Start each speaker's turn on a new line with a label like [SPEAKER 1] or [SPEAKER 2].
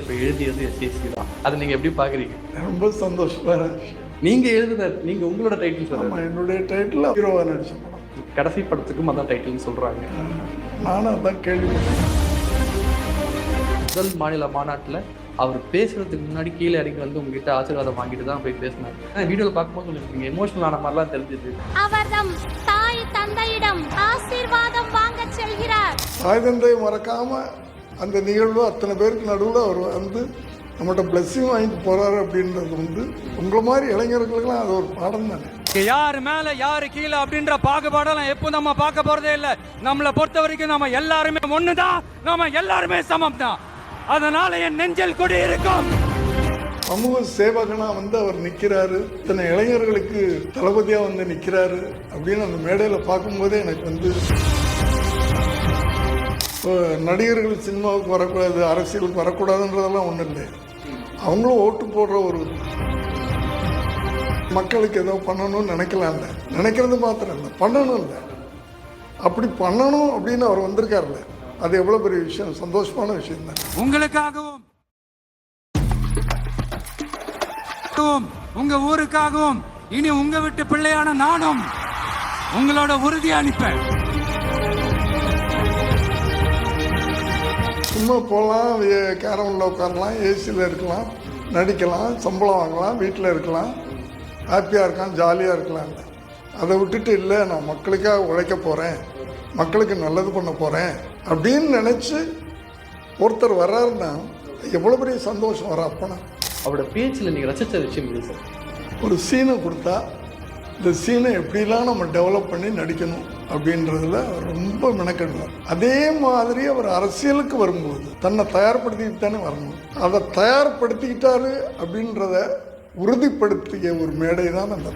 [SPEAKER 1] Title எழுதியது SSC தான். அதை நீங்க எப்படி பாக்குறீங்க
[SPEAKER 2] ரொம்ப சந்தோஷமான விஷயம்
[SPEAKER 1] நீங்க எழுதுன நீங்க உங்களோட டைட்டில்
[SPEAKER 2] ஆமாம் என்னுடைய டைட்டில் ஹீரோவாக நடிச்ச படம்.
[SPEAKER 1] கடைசி படத்துக்கும் அதான் டைட்டில்னு சொல்றாங்க.
[SPEAKER 2] நானும் அதான் கேள்விப்பட்டேன்.
[SPEAKER 1] முதல் மாநில மாநாட்டுல அவர் பேசுறதுக்கு முன்னாடி கீழே இறங்கி வந்து உங்ககிட்ட ஆசீர்வாதம் வாங்கிட்டு தான் போய் பேசினார். வீடியோவில் பார்க்கும்போது சொல்லிருக்கீங்க எமோஷனல் ஆன மாதிரிலாம் தெரிஞ்சுது.
[SPEAKER 3] அவர்தம் தாய் தந்தையிடம் ஆசீர்வாதம் வாங்கச் செல்கிறார்.
[SPEAKER 2] தாய் தந்தையை மறக்காம அந்த நிகழ்வு அத்தனை பேருக்கு நடுவில் அவர் வந்து நம்மகிட்ட பிளஸ்ஸிங் வாங்கிட்டு போறாரு அப்படின்றது வந்து உங்களை மாதிரி இளைஞர்களுக்கெல்லாம் அது ஒரு பாடம் தானே.
[SPEAKER 4] யாரு மேல யாரு கீழே அப்படின்ற பாகுபாடெல்லாம் எப்போ நம்ம பார்க்க போறதே இல்ல. நம்மளை பொறுத்த வரைக்கும் நம்ம எல்லாருமே ஒண்ணுதான் நம்ம எல்லாருமே சமம் தான் அதனால என் நெஞ்சில் குடி இருக்கும்.
[SPEAKER 2] சமூக சேவகனா வந்து அவர் நிற்கிறாரு இத்தனை இளைஞர்களுக்கு தளபதியாக வந்து நிற்கிறாரு அப்படின்னு அந்த மேடையில் பார்க்கும்போதே எனக்கு வந்து இப்போ நடிகர்கள் சினிமாவுக்கு வரக்கூடாது அரசியலுக்கு வரக்கூடாதுன்றதெல்லாம் ஒன்றும் இல்லை. அவங்களும் ஓட்டு போடுற ஒரு மக்களுக்கு ஏதோ பண்ணணும்னு நினைக்கலாம்ல நினைக்கிறது மாத்திரம் இல்லை. பண்ணணும் இல்லை. அப்படி பண்ணணும் அப்படின்னு அவர் வந்திருக்காருல்ல. அது எவ்வளோ பெரிய விஷயம்? சந்தோஷமான விஷயம் தான்
[SPEAKER 4] உங்களுக்காகவும் உங்க ஊருக்காகவும் இனி உங்க விட்டு பிள்ளையான நானும் உங்களோட உறுதி அனுப்பேன்
[SPEAKER 2] சும்மா போகலாம் கேரமில் உட்காரலாம் ஏசியில் இருக்கலாம் நடிக்கலாம் சம்பளம் வாங்கலாம் வீட்டில் இருக்கலாம் ஹாப்பியாக இருக்கலாம் ஜாலியாக இருக்கலாம். அதை விட்டுட்டு இல்லை நான் மக்களுக்காக உழைக்க போகிறேன் மக்களுக்கு நல்லது பண்ண போகிறேன் அப்படின்னு நினச்சி ஒருத்தர் வர்றாருன்னா எவ்வளோ பெரிய சந்தோஷம் வர அப்பனா.
[SPEAKER 1] அவரோட பேச்சில் நீங்க ரசிச்ச விஷயம் சார்?
[SPEAKER 2] ஒரு சீனை கொடுத்தா இந்த சீனை எப்படிலாம் நம்ம டெவலப் பண்ணி நடிக்கணும் அப்படின்றதுல ரொம்ப மெனக்கெடுவார் அதே மாதிரி அவர் அரசியலுக்கு வரும்போது தன்னை தயார்படுத்திக்கிட்டு தானே வரணும். அதை தயார்படுத்திக்கிட்டாரு அப்படின்றத உறுதிப்படுத்திய ஒரு மேடை தான் அந்த